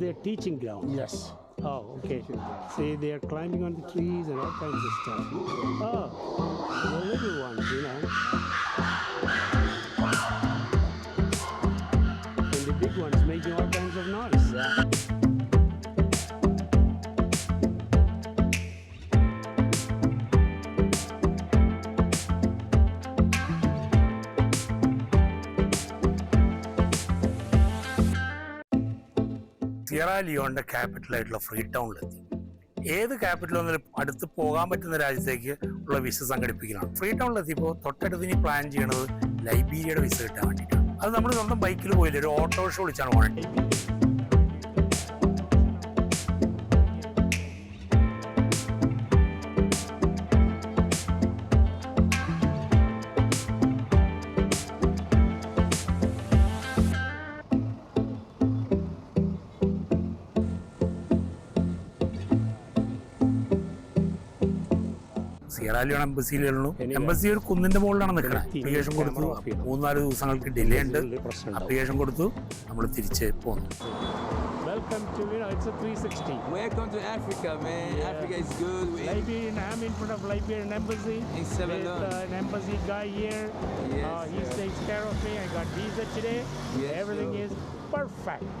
their teaching ground. Yes. Oh, okay. See, they are climbing on the trees and all kinds of stuff. Oh, the little ones, you know. Sierra ലിയോണിന്റെ capital ആയിട്ടുള്ള free ടൗണിലെത്തി ഏത് capital ഒന്നിലും അടുത്ത് പോകാൻ പറ്റുന്ന രാജ്യത്തേക്ക് ഉള്ള visa സംഘടിപ്പിക്കലാണ്. Free ടൗണിലെത്തിയപ്പോൾ തൊട്ടടുത്ത് ഇനി പ്ലാൻ ചെയ്യണത് ലൈബീരിയയുടെ വിസ കിട്ടാൻ വേണ്ടിയിട്ടാണ്. അത് നമ്മൾ സ്വന്തം ബൈക്കിൽ പോയില്ല ഒരു ഓട്ടോറിക്ഷ വിളിച്ചാണ് പോകേണ്ടത് ലിയോൺ എംബസിയിലുള്ളൂ എംബസി ഒരു കുന്നിന്റെ മുകളിലാണ് നിൽക്കുന്നത് അപ്ലിക്കേഷൻ കൊടുത്തു മൂന്നാൽ ദിവസങ്ങൾക്ക് ഡിലേ ഉണ്ട് അപ്ലിക്കേഷൻ കൊടുത്തു നമ്മൾ തിരിച്ച് പോന്നു Welcome to, you know, it's a 360. Welcome to Africa, man. Yeah. Africa is good. We, Liberian, I'm in front of Liberian embassy. In With uh, an embassy guy here. Yes, uh, he sir. takes care of me. I got visa today. Yes, Everything sir. is perfect.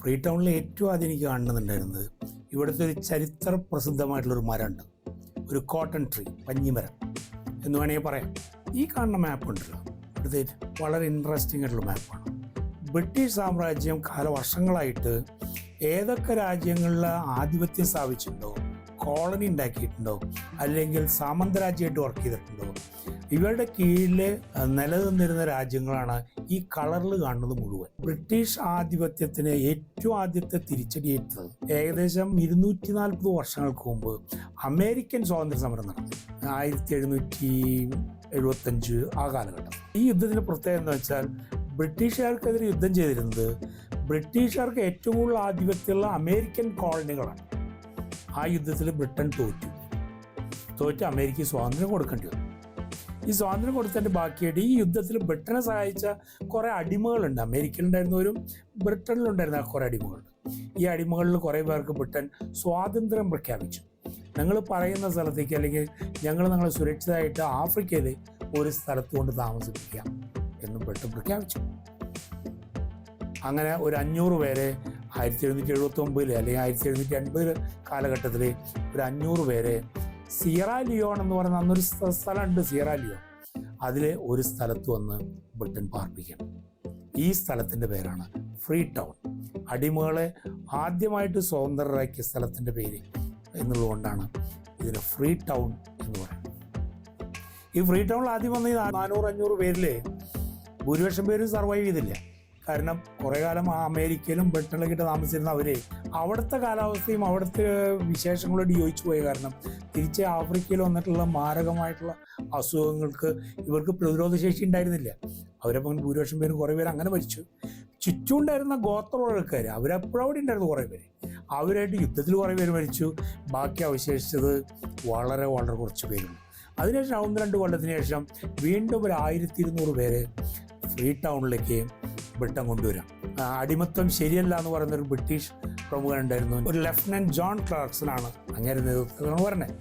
Free ടൗണിൽ ഏറ്റവും ആദ്യം എനിക്ക് കാണുന്നുണ്ടായിരുന്നത് ഇവിടുത്തെ ഒരു ചരിത്ര പ്രസിദ്ധമായിട്ടുള്ള പ്രസിദ്ധമായിട്ടുള്ളൊരു മരമുണ്ട് ഒരു cotton tree Panjimaram എന്ന് വേണമെങ്കിൽ പറയാം. ഈ കാണുന്ന മാപ്പ് ഉണ്ടല്ലോ. ഇവിടുത്തെ വളരെ ഇൻട്രസ്റ്റിംഗ് ആയിട്ടുള്ള മാപ്പാണ് ബ്രിട്ടീഷ് സാമ്രാജ്യം കാലവർഷങ്ങളായിട്ട് ഏതൊക്കെ രാജ്യങ്ങളിൽ ആധിപത്യം സ്ഥാപിച്ചിട്ടുണ്ടോ? കോളനി ഉണ്ടാക്കിയിട്ടുണ്ടോ? അല്ലെങ്കിൽ സാമന്തരാജ്യമായിട്ട് വർക്ക് ചെയ്തിട്ടുണ്ടോ? ഇവരുടെ കീഴിൽ നിലനിന്നിരുന്ന രാജ്യങ്ങളാണ് ഈ കളറിൽ കാണുന്നത് മുഴുവൻ. ബ്രിട്ടീഷ് ആധിപത്യത്തിന് ഏറ്റവും ആദ്യത്തെ തിരിച്ചടിയേറ്റത് ഏകദേശം ഇരുന്നൂറ്റി നാൽപ്പത് വർഷങ്ങൾക്ക് മുമ്പ് അമേരിക്കൻ സ്വാതന്ത്ര്യ സമരം നടത്തി ആയിരത്തി എഴുന്നൂറ്റി എഴുപത്തഞ്ച് ആ കാലഘട്ടം. ഈ യുദ്ധത്തിന്റെ പ്രത്യേകത എന്ന് വെച്ചാൽ ബ്രിട്ടീഷുകാർക്കെതിരെ യുദ്ധം ചെയ്തിരുന്നത് ബ്രിട്ടീഷുകാർക്ക് ഏറ്റവും കൂടുതൽ ആധിപത്യമുള്ള അമേരിക്കൻ കോളനികളാണ്. ആ യുദ്ധത്തിൽ ബ്രിട്ടൻ തോറ്റു. തോറ്റ് അമേരിക്ക സ്വാതന്ത്ര്യം കൊടുക്കേണ്ടി വന്നു. ഈ സ്വാതന്ത്ര്യം കൊടുത്തതിന്റെ ബാക്കിയായിട്ട് ഈ യുദ്ധത്തിൽ ബ്രിട്ടനെ സഹായിച്ച കുറേ അടിമകളുണ്ട്. അമേരിക്കയിലുണ്ടായിരുന്നവരും ബ്രിട്ടനിലുണ്ടായിരുന്ന കുറേ അടിമകളുണ്ട്. ഈ അടിമകളിൽ കുറേ പേർക്ക് ബ്രിട്ടൻ സ്വാതന്ത്ര്യം പ്രഖ്യാപിച്ചു. ഞങ്ങൾ പറയുന്ന സ്ഥലത്തേക്ക് അല്ലെങ്കിൽ ഞങ്ങൾ നിങ്ങളെ സുരക്ഷിതമായിട്ട് ആഫ്രിക്കയിൽ ഒരു സ്ഥലത്ത് കൊണ്ട് താമസിപ്പിക്കാം എന്ന് ബ്രിട്ടൻ പ്രഖ്യാപിച്ചു. അങ്ങനെ ഒരു അഞ്ഞൂറ് പേരെ ആയിരത്തി എഴുന്നൂറ്റി എഴുപത്തി ഒമ്പതിൽ അല്ലെങ്കിൽ ആയിരത്തി എഴുന്നൂറ്റി എൺപത് കാലഘട്ടത്തിൽ ഒരു അഞ്ഞൂറ് പേരെ സിയറ ലിയോൺ എന്ന് പറയുന്ന അന്നൊരു സ്ഥ- സ്ഥലമുണ്ട് സിയറ ലിയോൺ. അതിൽ ഒരു സ്ഥലത്ത് വന്ന് ബ്രിട്ടൻ പാർപ്പിക്കണം ഈ സ്ഥലത്തിന്റെ പേരാണ് ഫ്രീ ടൗൺ അടിമകളെ ആദ്യമായിട്ട് സ്വതന്ത്രരാക്കിയ സ്ഥലത്തിന്റെ പേര് എന്നുള്ളതുകൊണ്ടാണ് ഇതിന് ഫ്രീ ടൗൺ എന്ന് പറയുന്നത്. ഈ ഫ്രീ ടൗണിൽ ആദ്യം വന്ന ഈ നാനൂറ് അഞ്ഞൂറ് പേരിൽ ഭൂരിപക്ഷം പേരും സർവൈവ് ചെയ്തില്ല. കാരണം കുറേ കാലം അമേരിക്കയിലും ബ്രിട്ടനിലൊക്കെ താമസിച്ചിരുന്ന അവരെ അവിടുത്തെ കാലാവസ്ഥയും അവിടുത്തെ വിശേഷങ്ങളോട് യോജിച്ചു പോയ കാരണം തിരിച്ച് ആഫ്രിക്കയിൽ വന്നിട്ടുള്ള മാരകമായിട്ടുള്ള അസുഖങ്ങൾക്ക് ഇവർക്ക് പ്രതിരോധശേഷി ഉണ്ടായിരുന്നില്ല. അവരപ്പം ഭൂരിപക്ഷം പേരും കുറേ പേര് അങ്ങനെ മരിച്ചു. ചുറ്റുണ്ടായിരുന്ന ഗോത്രമുള്ളക്കാർ അവരെപ്പോഴും അവിടെ ഉണ്ടായിരുന്നു കുറേ പേര്. അവരായിട്ട് യുദ്ധത്തിൽ കുറേ പേര് മരിച്ചു. ബാക്കി അവശേഷിച്ചത് വളരെ വളരെ കുറച്ച് പേരും. അതിനുശേഷം ഒന്ന് രണ്ട് കൊല്ലത്തിന് ശേഷം വീണ്ടും ഒരു ആയിരത്തി ഇരുന്നൂറ് പേര് ഫ്രീ ടൗണിലേക്ക് ബ്രിട്ടൻ കൊണ്ടുവരാം. അടിമത്തം ശരിയല്ല എന്ന് പറയുന്ന ഒരു ബ്രിട്ടീഷ് പ്രമുഖൻ ഉണ്ടായിരുന്നു ഒരു ലെഫ്റ്റനന്റ് ജോൺ ക്ലാർക്സനാണ് അങ്ങനെ നേതൃത്വം പറഞ്ഞത്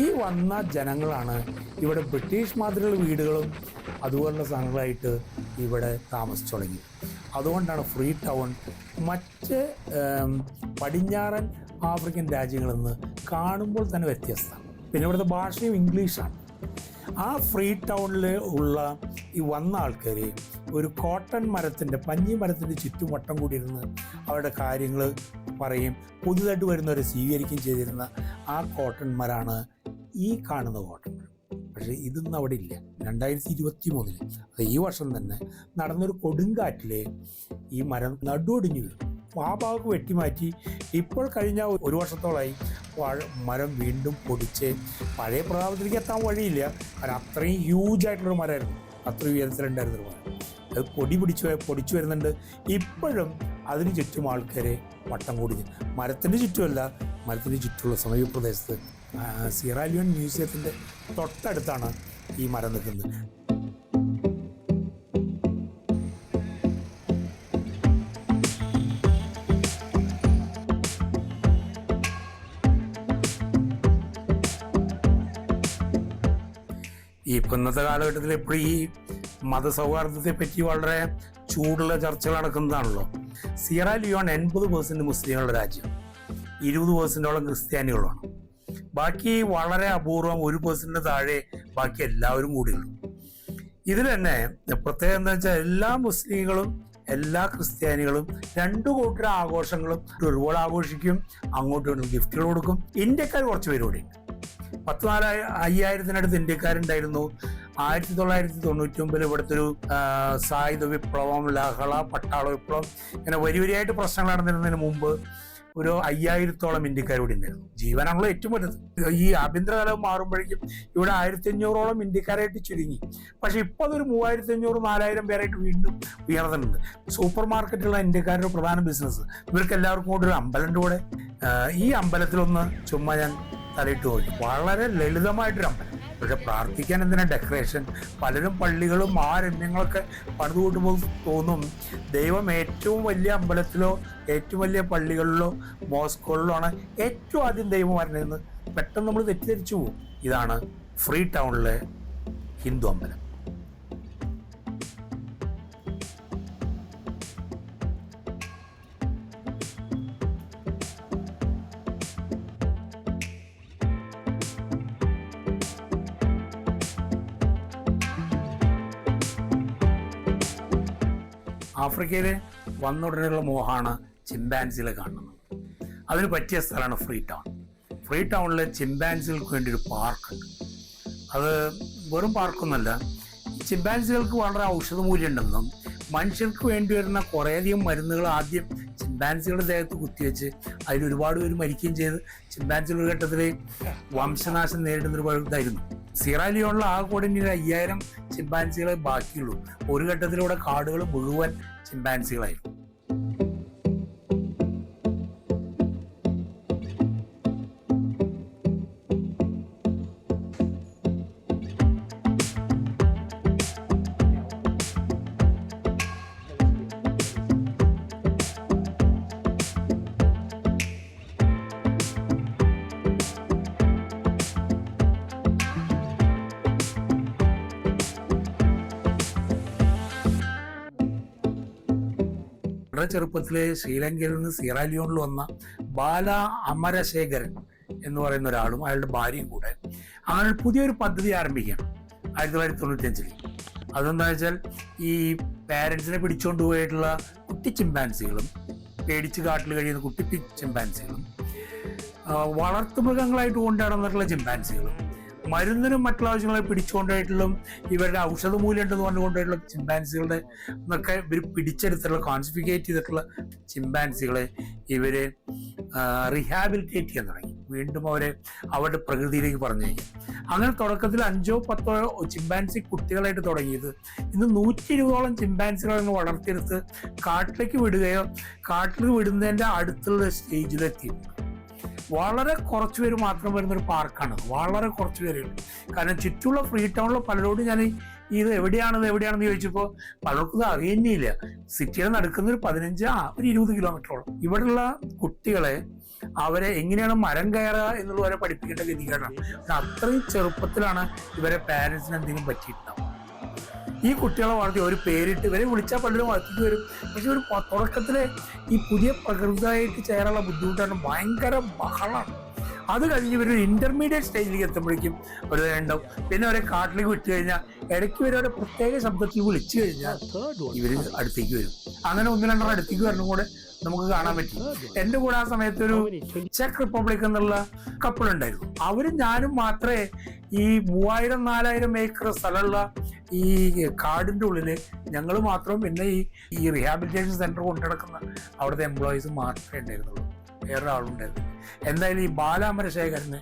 ഈ വന്ന ജനങ്ങളാണ് ഇവിടെ ബ്രിട്ടീഷ് മാതൃകളുടെ വീടുകളും അതുപോലുള്ള സാധനങ്ങളായിട്ട് ഇവിടെ താമസിച്ചു തുടങ്ങി അതുകൊണ്ടാണ് ഫ്രീ ടൗൺ മറ്റ് പടിഞ്ഞാറൻ ആഫ്രിക്കൻ രാജ്യങ്ങളിൽ നിന്ന് കാണുമ്പോൾ തന്നെ വ്യത്യസ്തമാണ് പിന്നെ ഇവിടുത്തെ ഭാഷയും ഇംഗ്ലീഷാണ്. ആ ഫ്രീ ടൗണിൽ ഉള്ള ഈ വന്ന ആൾക്കാർ ഒരു കോട്ടൺ മരത്തിന്റെ പഞ്ഞി മരത്തിന്റെ ചുറ്റും വട്ടം കൂടിയിരുന്ന് അവരുടെ കാര്യങ്ങൾ പറയും. പുതുതായിട്ട് വരുന്നവരെ സ്വീകരിക്കുകയും ചെയ്തിരുന്ന ആ കോട്ടൺ മരമാണ് ഈ കാണുന്ന കോട്ടൺ പക്ഷേ ഇതൊന്നും അവിടെ ഇല്ല. രണ്ടായിരത്തി ഇരുപത്തി മൂന്നിൽ അത് ഈ വർഷം തന്നെ നടന്നൊരു കൊടുങ്കാറ്റിൽ ഈ മരം നടുവടിഞ്ഞു വീണു. ആ ഭാഗത്ത് വെട്ടിമാറ്റി ഇപ്പോൾ കഴിഞ്ഞ ഒരു വർഷത്തോളമായി മരം വീണ്ടും പൊടിച്ച് പഴയ പ്രതാപത്തിലേക്ക് എത്താൻ വഴിയില്ല. കാരണം അത്രയും ഹ്യൂജ് ആയിട്ടുള്ളൊരു മരമായിരുന്നു. അത്ര ഉയരത്തിലുണ്ടായിരുന്നൊരു മരം. അത് പൊടി പിടിച്ചു പൊടിച്ചു വരുന്നുണ്ട്. ഇപ്പോഴും അതിന് ചുറ്റും ആൾക്കാരെ വട്ടം കൂടി മരത്തിന്റെ ചുറ്റുമല്ല മരത്തിന്റെ ചുറ്റുമുള്ള സമീപ പ്രദേശത്ത് സിറാലിയോൺ മ്യൂസിയത്തിന്റെ തൊട്ടടുത്താണ് ഈ മരം നിൽക്കുന്നത്. ഇന്നത്തെ കാലഘട്ടത്തിൽ എപ്പോഴും ഈ മതസൗഹാർദ്ദത്തെ പറ്റി വളരെ ചൂടുള്ള ചർച്ചകൾ നടക്കുന്നതാണല്ലോ. സിയറ ലിയോൺ എൺപത് പേഴ്സന്റ് മുസ്ലിങ്ങളുടെ രാജ്യം ഇരുപത് പേഴ്സന്റോളം ക്രിസ്ത്യാനികളാണ്. ബാക്കി വളരെ അപൂർവം ഒരു പേഴ്സന്റിന് താഴെ ബാക്കി എല്ലാവരും കൂടിയുള്ളൂ. ഇതിൽ തന്നെ പ്രത്യേകം എന്താ വെച്ചാൽ എല്ലാ മുസ്ലിങ്ങളും എല്ലാ ക്രിസ്ത്യാനികളും രണ്ടു കൂട്ടർ ആഘോഷങ്ങളും ഒരുപോലെ ആഘോഷിക്കും അങ്ങോട്ടും ഇങ്ങോട്ടും ഗിഫ്റ്റുകൾ കൊടുക്കും. ഇന്ത്യക്കാർ കുറച്ച് പേര് കൂടി പത്ത് നാലായി അയ്യായിരത്തിനടുത്ത് ഇന്ത്യക്കാരുണ്ടായിരുന്നു. ആയിരത്തി തൊള്ളായിരത്തി തൊണ്ണൂറ്റി ഒമ്പതിൽ ഇവിടുത്തെ ഒരു സായുധ വിപ്ലവം ലഹള പട്ടാള വിപ്ലവം ഇങ്ങനെ വരി വരിയായിട്ട് പ്രശ്നങ്ങൾ നടന്നിരുന്നതിന് മുമ്പ് ഒരു അയ്യായിരത്തോളം ഇന്ത്യക്കാർ ഇവിടെ ഉണ്ടായിരുന്നു. ജീവനാണല്ലോ ഏറ്റവും വലുത്. ഈ ആഭ്യന്തരകാലം മാറുമ്പോഴേക്കും ഇവിടെ ആയിരത്തി അഞ്ഞൂറോളം ഇന്ത്യക്കാരായിട്ട് ചുരുങ്ങി. പക്ഷെ ഇപ്പൊ അതൊരു മൂവായിരത്തി അഞ്ഞൂറ് നാലായിരം പേരായിട്ട് വീണ്ടും ഉയർന്നിട്ടുണ്ട്. സൂപ്പർ മാർക്കറ്റുള്ള ഇന്ത്യക്കാരുടെ പ്രധാന ബിസിനസ് ഇവർക്ക് എല്ലാവർക്കും കൂടി ഒരു അമ്പലന്റെ കൂടെ ഈ അമ്പലത്തിലൊന്ന് ചുമ്മാ ഞാൻ തലയിട്ട് പോയി വളരെ ലളിതമായിട്ടൊരു അമ്പലം. പക്ഷെ പ്രാർത്ഥിക്കാൻ എന്തിനാ ഡെക്കറേഷൻ പലരും പള്ളികളും ആ രമ്യങ്ങളൊക്കെ പണിത് കൂട്ടുമ്പോൾ തോന്നും. ദൈവം ഏറ്റവും വലിയ അമ്പലത്തിലോ ഏറ്റവും വലിയ പള്ളികളിലോ മോസ്കുകളിലോ ആണ് ഏറ്റവും ആദ്യം ദൈവം വരണതെന്ന് പെട്ടെന്ന് നമ്മൾ തെറ്റിദ്ധരിച്ചു പോകും. ഇതാണ് ഫ്രീ ടൗണിലെ ഹിന്ദു അമ്പലം. ആഫ്രിക്കയിൽ വന്നുടനെയുള്ള മോഹമാണ് ചിമ്പാൻസിയിലെ കാണുന്നത്. അതിന് പറ്റിയ സ്ഥലമാണ് ഫ്രീ ടൗൺ ഫ്രീ ടൗണിൽ ചിമ്പാൻസികൾക്ക് വേണ്ടി ഒരു പാർക്കുണ്ട് അത് വെറും പാർക്കൊന്നുമല്ല ചിമ്പാൻസികൾക്ക് വളരെ ഔഷധ മൂല്യമുണ്ടെന്നും മനുഷ്യർക്ക് വേണ്ടി വരുന്ന കുറേയധികം മരുന്നുകൾ ആദ്യം ചിമ്പാൻസികളുടെ ദേഹത്ത് കുത്തിവെച്ച് അതിൽ ഒരുപാട് പേര് മരിക്കുകയും ചെയ്ത്. ചിമ്പാൻസികൾ ഒരു ഘട്ടത്തിൽ വംശനാശം നേരിടുന്ന ഒരു ഇതായിരുന്നു. സിറാലിയോണിലെ ആ കൂടെ ഇനി ഒരു അയ്യായിരം ചിമ്പാൻസികളെ ബാക്കിയുള്ളൂ. ഒരു ഘട്ടത്തിലൂടെ കാടുകൾ മുഴുവൻ ചിമ്പാൻസികളായിരുന്നു വളരെ ചെറുപ്പത്തിലെ ശ്രീലങ്കയിൽ നിന്ന് സിറാലിയോണിൽ വന്ന ബാല അമരശേഖരൻ എന്ന് പറയുന്ന ഒരാളും അയാളുടെ ഭാര്യയും കൂടെ അങ്ങനെ പുതിയൊരു പദ്ധതി ആരംഭിക്കുകയാണ് ആയിരത്തി തൊള്ളായിരത്തി തൊണ്ണൂറ്റഞ്ചിൽ അതെന്താ വെച്ചാൽ ഈ പാരൻസിനെ പിടിച്ചുകൊണ്ട് പോയിട്ടുള്ള കുട്ടി ചിമ്പാൻസികളും പേടിച്ച് കാട്ടിൽ കഴിയുന്ന കുട്ടി ചിമ്പാൻസികളും വളർത്തു വളർത്തുമൃഗങ്ങളായിട്ട് കൊണ്ടു നടന്നിട്ടുള്ള ചിമ്പാൻസികളും മരുന്നിനും മറ്റുള്ള ആവശ്യങ്ങളെ പിടിച്ചുകൊണ്ടായിട്ടുള്ള ഇവരുടെ ഔഷധ മൂല്യം ഉണ്ടെന്ന് പറഞ്ഞുകൊണ്ടായിട്ടുള്ള ചിമ്പാൻസികളുടെ എന്നൊക്കെ ഇവർ പിടിച്ചെടുത്തിട്ടുള്ള കോൺസിഫിക്കേറ്റ് ചെയ്തിട്ടുള്ള ചിമ്പാൻസികളെ ഇവർ റീഹാബിലിറ്റേറ്റ് ചെയ്യാൻ തുടങ്ങി. വീണ്ടും അവരെ അവരുടെ പ്രകൃതിയിലേക്ക് പറഞ്ഞു അങ്ങനെ തുടക്കത്തിൽ അഞ്ചോ പത്തോ ചിമ്പാൻസി കുട്ടികളായിട്ട് തുടങ്ങിയത്. ഇന്ന് നൂറ്റി ഇരുപതോളം ചിമ്പാൻസികളെ വളർത്തിയെടുത്ത് കാട്ടിലേക്ക് വിടുകയോ കാട്ടിൽ വിടുന്നതിന്റെ അടുത്തുള്ള സ്റ്റേജിലെത്തി വളരെ കുറച്ച് പേര് മാത്രം വരുന്ന ഒരു പാർക്കാണ്. വളരെ കുറച്ച് പേരുണ്ട് കാരണം ചുറ്റുമുള്ള ഫ്രീ ടൗണിൽ പലരോടും ഞാൻ ഇത് എവിടെയാണെന്ന് എവിടെയാണെന്ന് ചോദിച്ചപ്പോൾ പലർക്കും ഇത് അറിയുന്നില്ല. സിറ്റിയിൽ നടക്കുന്ന ഒരു പതിനഞ്ച് ഒരു ഇരുപത് കിലോമീറ്ററോളം. ഇവിടെയുള്ള കുട്ടികളെ അവരെ എങ്ങനെയാണ് മരം കയറുക എന്നുള്ളവരെ പഠിപ്പിക്കേണ്ട ഗതികേടാണ്. അത്രയും ചെറുപ്പത്തിലാണ് ഇവരെ പാരൻസിന് എന്തെങ്കിലും പറ്റിയിട്ടുണ്ടാവും ഈ കുട്ടികളെ വളർത്തി ഒരു പേരിട്ട് ഇവരെ വിളിച്ചാൽ പലരും വളർത്തിട്ട് വരും. പക്ഷെ ഒരു തുടക്കത്തിലെ ഈ പുതിയ പ്രകൃതിയായിട്ട് ചേരാനുള്ള ബുദ്ധിമുട്ടാണ് ഭയങ്കര ബഹളമാണ് അത് കഴിഞ്ഞ് ഇവരൊരു ഇന്റർമീഡിയറ്റ് സ്റ്റേജിലേക്ക് എത്തുമ്പോഴേക്കും ഒരു ഉണ്ടാവും പിന്നെ അവരെ കാട്ടിലേക്ക് വിട്ടു കഴിഞ്ഞാൽ ഇടയ്ക്ക് ഇവരെ ഒരു പ്രത്യേക ശബ്ദത്തിൽ വിളിച്ചു കഴിഞ്ഞാൽ ഇവർ അടുത്തേക്ക് വരും. അങ്ങനെ ഒന്ന് രണ്ടെണ്ണം അടുത്തേക്ക് വരണം കൂടെ നമുക്ക് കാണാൻ പറ്റി. എന്റെ കൂടെ ആ സമയത്ത് ഒരു ചെക്ക് റിപ്പബ്ലിക് എന്നുള്ള കപ്പിൾ ഉണ്ടായിരുന്നു. അവരും ഞാനും മാത്രമേ ഈ മൂവായിരം നാലായിരം ഏക്കർ സ്ഥലമുള്ള ഈ കാടിന്റെ ഉള്ളിൽ ഞങ്ങൾ മാത്രം പിന്നെ ഈ ഈ റീഹാബിലിറ്റേഷൻ സെന്റർ കൊണ്ടുനടക്കുന്ന അവിടുത്തെ എംപ്ലോയീസ് മാത്രമേ ഉണ്ടായിരുന്നുള്ളൂ. വേറെ ആളുണ്ടായിരുന്നു എന്തായാലും ഈ ബാലാമരശേഖരന്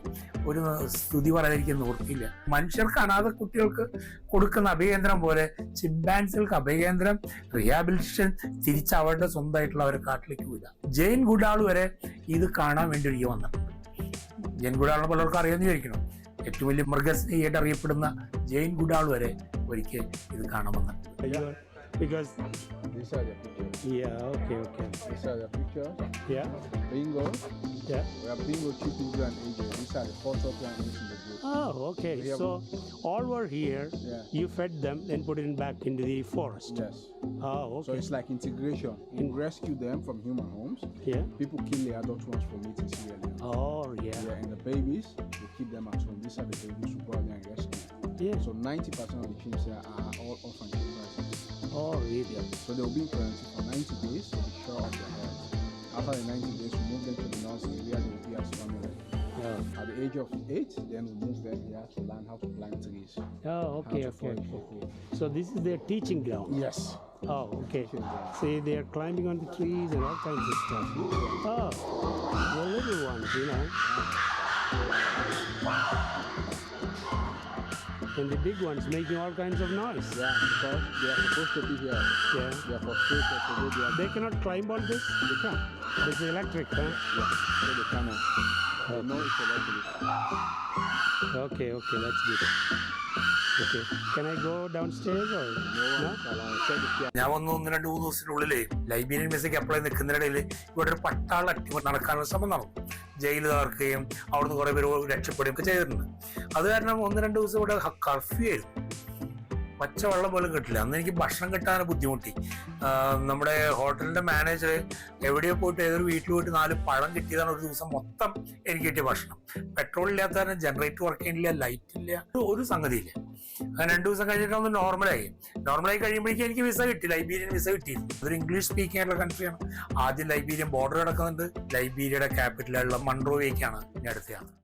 ഒരു സ്തുതി പറയാതിരിക്കുന്ന ഓർക്കില്ല മനുഷ്യർക്ക് അനാഥ കുട്ടികൾക്ക് കൊടുക്കുന്ന അഭയകേന്ദ്രം പോലെ ചിമ്പാൻസികൾക്ക് അഭയകേന്ദ്രം റിഹാബിലിറ്റേഷൻ തിരിച്ച് അവരുടെ സ്വന്തമായിട്ടുള്ള അവരെ കാട്ടിലേക്ക് വിടുക ജെയിൻ ഗുഡാൾ വരെ ഇത് കാണാൻ വേണ്ടി ഒരിക്കൽ വന്നിട്ടുണ്ട്. ജെയിൻ ഗുഡാളിനെ പലർക്കും അറിയാമെന്ന് വിചാരിക്കണം ഏറ്റവും വലിയ മൃഗസ്നേഹിയായിട്ട് അറിയപ്പെടുന്ന ജെയിൻ ഗുഡാൾ വരെ ഒരിക്കൽ ഇത് കാണാൻ വന്നിട്ടുണ്ട്. Because These are the pictures. yeah, okay, okay, These are the pictures. yeah, Bingo. yeah. We have Bingo, Chippy, and AJ. These are the photo players in the group. Oh, okay. Yeah. So all were here. Yeah. You fed them, then put it back into the forest. Yes. Oh, So okay. it's like integration. We rescue them from human homes. Yeah. People kill the adult ones for meat in Sierra Leone. Oh, yeah. Yeah, and the babies, we keep them at home. These are the babies we go out there and rescue. Yeah. So 90% of the chimps here are all orphan children. Oh, really? So they'll be in quarantine for 90 days to be sure of their health. After the 90 days, we move them to the nursery where they will be as family. Oh, At the age of 8, then we move them here to learn how to plant trees. oh okay, okay, okay. So this is their teaching ground. Yes. Oh, okay. See, they are climbing on the trees and all kinds of stuff. Oh, the little ones, you know. And the big ones making all kinds of noise. Yeah, because they are supposed to be here. Yeah. They are frustrated to go there. They cannot climb on this? They can. This is electric, huh? Yeah, so they cannot. Okay. No, it's electric. Okay, okay, that's good. Okay. Can I go downstairs or No. ഞാൻ വന്ന് ഒന്ന് രണ്ട് മൂന്ന് ദിവസത്തിനുള്ളിൽ Liberian message apply നിൽക്കുന്നതിനിടയിൽ ഇവിടെ ഒരു പട്ടാള നടക്കാനുള്ള ശ്രമം നടന്നു ജയിൽ തകർക്കുകയും അവിടുന്ന് കുറെ പേര് രക്ഷപ്പെടുകയും ഒക്കെ ചെയ്തിട്ടുണ്ട്. അത് കാരണം ഒന്ന് രണ്ട് ദിവസം ഇവിടെ കർഫ്യൂ ആയിരുന്നു. പച്ചവെള്ളം പോലും കിട്ടില്ല. അന്ന് എനിക്ക് ഭക്ഷണം കിട്ടാൻ ബുദ്ധിമുട്ടി. നമ്മുടെ ഹോട്ടലിന്റെ മാനേജർ എവിടെയോ പോയിട്ട് ഏതൊരു വീട്ടിൽ പോയിട്ട് നാല് പഴം കിട്ടിയതാണ് ഒരു ദിവസം മൊത്തം എനിക്ക് കിട്ടിയ ഭക്ഷണം. പെട്രോൾ ഇല്ലാത്ത കാരണം ജനറേറ്റർ വർക്ക് ചെയ്യുന്നില്ല ലൈറ്റ് ഇല്ല. ഒരു- സംഗതിയില്ല. അങ്ങനെ രണ്ടു ദിവസം കഴിഞ്ഞിട്ട് ഒന്ന് നോർമലായി നോർമലായി കഴിയുമ്പോഴേക്കും എനിക്ക് വിസ കിട്ടി. ലൈബീരിയൻ വിസ കിട്ടിയിരുന്നു. അതൊരു ഇംഗ്ലീഷ് സ്പീക്കിംഗ് ആയിട്ടുള്ള കൺട്രിയാണ് ആദ്യം ലൈബീരിയൻ ബോർഡർ കിടക്കുന്നുണ്ട്. ലൈബീരിയയുടെ ക്യാപിറ്റലുള്ള മൺട്രോവേക്കാണ് ഞാൻ അടുത്ത യാത്ര